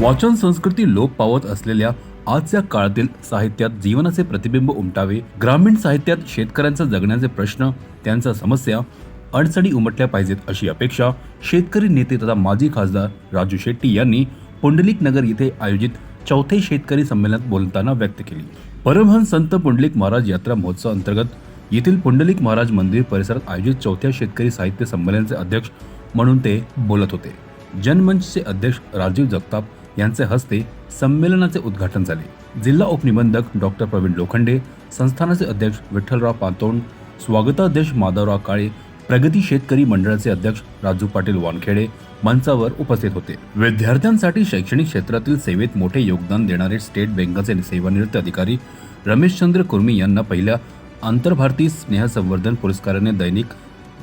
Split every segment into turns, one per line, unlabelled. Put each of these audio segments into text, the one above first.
वाचन संस्कृती लोप पावत असलेल्या आजच्या काळातील साहित्यात जीवनाचे प्रतिबिंब उमटावे ग्रामीण साहित्यात शेतकऱ्यांचा जगण्याचे प्रश्न त्यांच्या समस्या अडचणी उमटल्या पाहिजेत अशी अपेक्षा शेतकरी नेते तथा माजी खासदार राजू शेट्टी यांनी पुंडलिक नगर येथे आयोजित चौथे शेतकरी संमेलनात बोलताना व्यक्त केली. परमहंस संत पुंडलिक महाराज यात्रा महोत्सव अंतर्गत येथील पुंडलिक महाराज मंदिर परिसरात आयोजित चौथ्या शेतकरी साहित्य संमेलनाचे अध्यक्ष म्हणून ते बोलत होते. जनमंचचे अध्यक्ष राजीव जगताप यांचे हस्ते संमेलनाचे उद्घाटन झाले. जिल्हा उपनिबंधक डॉक्टर प्रवीण लोखंडे संस्थानाचे अध्यक्ष विठ्ठलराव पातोंड स्वागताध्यक्ष माधवराव काळे प्रगती शेतकरी मंडळाचे अध्यक्ष राजू पाटील वानखेडे मंचावर उपस्थित होते. विद्यार्थ्यांसाठी शैक्षणिक क्षेत्रातील सेवेत मोठे योगदान देणारे स्टेट बँकेचे सेवानिवृत्त अधिकारी रमेशचंद्र कुर्मी यांना पहिल्या आंतरभारतीय स्नेहसंवर्धन पुरस्काराने दैनिक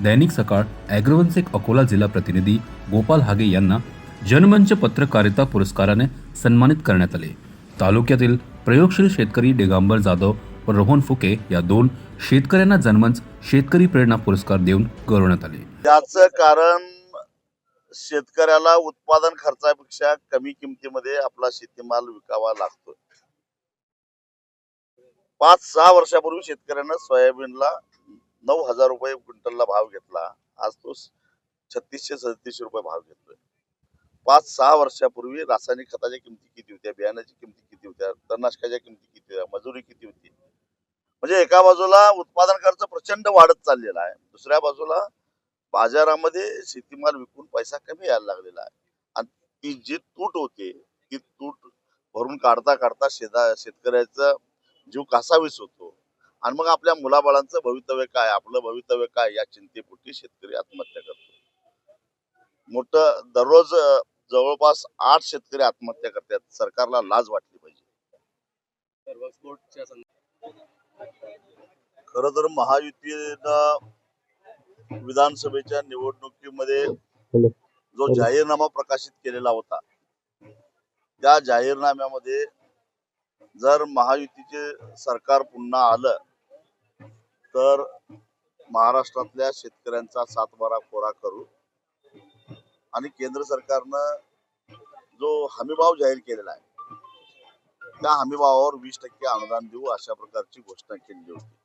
दैनिक सकाळ अॅग्रोवन्स एक अकोला जिल्हा प्रतिनिधी गोपाल हागे यांना जनमंच पत्रकारिता पुरस्काराने सन्मानित करण्यात आले. तालुक्यातील प्रयोगशील शेतकरी डेगांबर जाधव व रोहन फुके या दोन शेतकऱ्यांना जनमंच शेतकरी प्रेरणा पुरस्कार देऊन गौरवण्यात आले.
त्याचं कारण शेतकऱ्याला उत्पादन खर्चापेक्षा कमी किमतीमध्ये आपला शेतीमाल विकावा लागतो. पाच सहा वर्षापूर्वी शेतकऱ्यानं सोयाबीनला नऊ हजार रुपये क्विंटलला भाव घेतला. आज तो छत्तीसशे सदतीसशे रुपये भाव घेतोय. पाच सहा वर्षापूर्वी रासायनिक खताच्या किमती किती होत्या? बियाण्याची किमती किती होत्या? तणनाशकाच्या किमती किती होत्या? मजुरी किती होती? म्हणजे एका बाजूला उत्पादन खर्च प्रचंड वाढत चाललेला आहे. दुसऱ्या बाजूला बाजारामध्ये शेतीमाल विकून पैसा कमी यायला लागलेला आहे. आणि ती जी तूट होते ती तूट भरून काढता काढता शेता शेतकऱ्याचा जीव कासावीस होतो. आणि मग आपल्या मुलाबाळांचं भवितव्य काय? आपलं भवितव्य काय? या चिंतेपोटी शेतकरी आत्महत्या करतो. मोठं दररोज जवळपास आठ शेतकरी आत्महत्या करतात. सरकारला लाज वाटली पाहिजे. खर तर महायुतीनं विधानसभेच्या निवडणुकीमध्ये जो जाहीरनामा प्रकाशित केलेला होता त्या जाहीरनाम्यामध्ये जर महायुतीचे सरकार पुन्हा आलं तर महाराष्ट्रातल्या शेतकऱ्यांचा सातबारा कोरा करू. आणि केंद्र सरकारनं जो हमीभाव जाहीर केलेला आहे त्या हमीभावावर वीस टक्के अनुदान देऊ अशा प्रकारची घोषणा केली होती.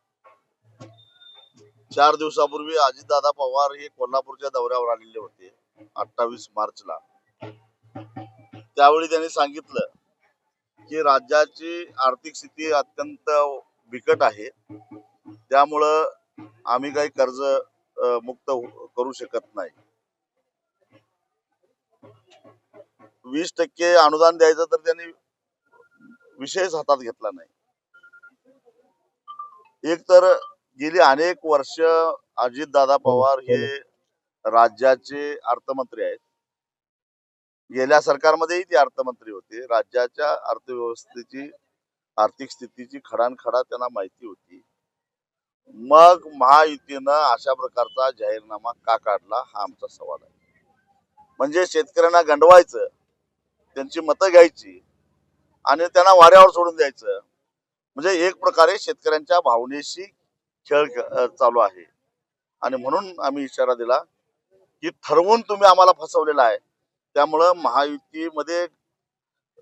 चार दिवसापूर्वी अजितदादा पवार हे कोल्हापूरच्या दौऱ्यावर आलेले होते अठ्ठावीस मार्चला. त्यावेळी त्यांनी सांगितलं की राज्याची आर्थिक स्थिती अत्यंत बिकट आहे त्यामुळं आम्ही काही कर्ज मुक्त हो- करू शकत नाही. वीस टक्के अनुदान द्यायचं तर त्यांनी विषयच हातात घेतला नाही. एक तर गेली अनेक वर्ष अजितदादा पवार हे राज्याचे अर्थमंत्री आहेत. गेल्या सरकारमध्येही ते अर्थमंत्री होते. राज्याच्या अर्थव्यवस्थेची आर्थिक स्थितीची खडानखडा त्यांना माहिती होती. मग महायुतीनं अशा प्रकारचा जाहीरनामा का काढला हा आमचा सवाल आहे. म्हणजे शेतकऱ्यांना गंडवायचं त्यांची मतं घ्यायची आणि त्यांना वाऱ्यावर सोडून द्यायचं. म्हणजे एक प्रकारे शेतकऱ्यांच्या भावनेशी खेळ चालू आहे. आणि म्हणून आम्ही इशारा दिला की ठरवून तुम्ही आम्हाला फसवलेला आहे. त्यामुळं महायुतीमध्ये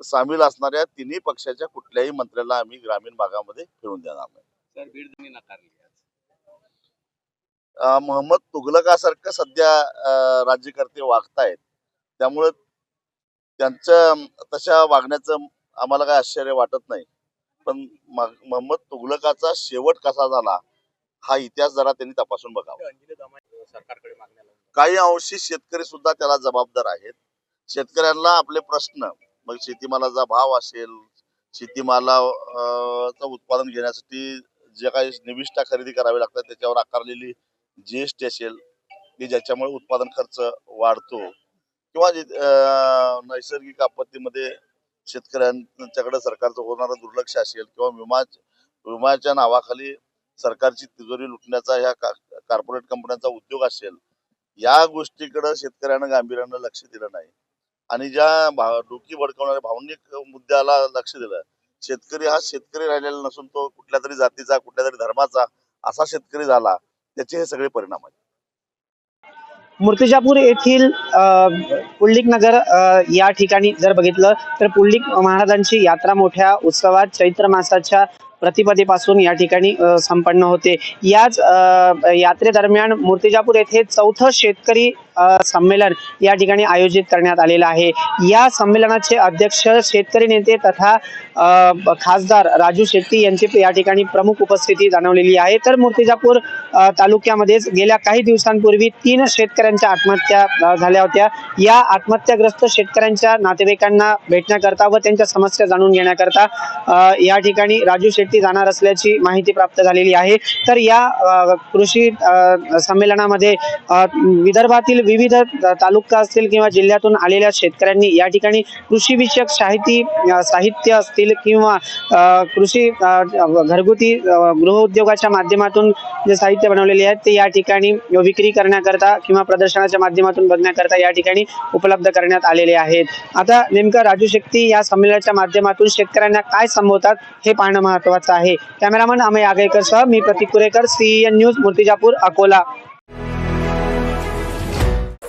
सामील असणाऱ्या तिन्ही पक्षाच्या कुठल्याही मंत्र्याला आम्ही ग्रामीण भागामध्ये फिरून देणार नाही. मोहम्मद तुघलकासारखं सध्या राज्यकर्ते वागतायत. त्यामुळं त्यांचं तशा वागण्याचं आम्हाला काय आश्चर्य वाटत नाही. पण मोहम्मद तुघलकाचा शेवट कसा झाला हा इतिहास जरा त्यांनी तपासून बघावा. काही अंशी शेतकरी सुद्धा त्याला जबाबदार आहेत. शेतकऱ्यांना आपले प्रश्न मग शेतीमालाचा भाव असेल शेतीमाला उत्पादन घेण्यासाठी जे काही निविष्ठा खरेदी करावी लागतात त्याच्यावर आकारलेली जीएसटी असेल की ज्याच्यामुळे उत्पादन खर्च वाढतो. किंवा नैसर्गिक आपत्तीमध्ये शेतकऱ्यांच्याकडे सरकारचं होणारं दुर्लक्ष असेल किंवा विमा विमाच्या नावाखाली सरकारची तिजोरी लुटण्याचा ह्या कॉर्पोरेट कंपन्यांचा उद्योग असेल या गोष्टीकडे शेतकऱ्यांना गांभीर्यानं लक्ष दिलं नाही. आणि ज्या भा- डोकी भडकवणाऱ्या भावनिक मुद्द्याला लक्ष दिलं शेतकरी हा शेतकरी राहिलेला नसून तो कुठल्या तरी जातीचा कुठल्या तरी धर्माचा असा शेतकरी झाला त्याचे हे सगळे परिणाम आहेत.
मूर्तिजापूर येथील अ, पुंडलिक नगर या ठिकाणी जर बघितलं तर पुंडलिक महाराजांची यात्रा मोठ्या उत्सवात चैत्र मासाच्या प्रतिपदेपासून या ठिकाणी संपन्न होते. याच यात्रेदरम्यान मूर्तिजापूर येथे चौथं शेतकरी संमेलन या ठिकाणी आयोजित करण्यात आलेलं आहे. या संमेलनाचे अध्यक्ष शेतकरी नेते तथा खासदार राजू शेट्टी यांची या ठिकाणी प्रमुख उपस्थिती जाणवलेली आहे. तर मूर्तिजापूर तालुक्यामध्येच गेल्या काही दिवसांपूर्वी तीन शेतकऱ्यांच्या आत्महत्या झाल्या होत्या. या आत्महत्याग्रस्त शेतकऱ्यांच्या नातेवाईकांना भेटण्याकरता व त्यांच्या समस्या जाणून घेण्याकरता या ठिकाणी राजू शेट्टी जाणार असल्याची माहिती प्राप्त झालेली आहे. तर या कृषी संमेलनामध्ये विदर्भातील विविध तालुका असतील किंवा जिल्ह्यातून आलेल्या शेतकऱ्यांनी या ठिकाणी कृषीविषयक साहिती साहित्य असतील किंवा कृषी घरगुती गृहउद्योगाच्या माध्यमातून जे साहित्य बनवलेले आहेत ते या ठिकाणी विक्री करण्याकरता किंवा प्रदर्शनाच्या माध्यमातून बघण्याकरता या ठिकाणी उपलब्ध करण्यात आलेले आहेत. आता नेमकं राजू शक्ती या संमेलनाच्या माध्यमातून शेतकऱ्यांना काय संबोधतात हे पाहणं महत्वाचं आहे. कॅमेरामन अमय आगेकर सह मी Prateek Kurekar CN news Murtijapur Akola.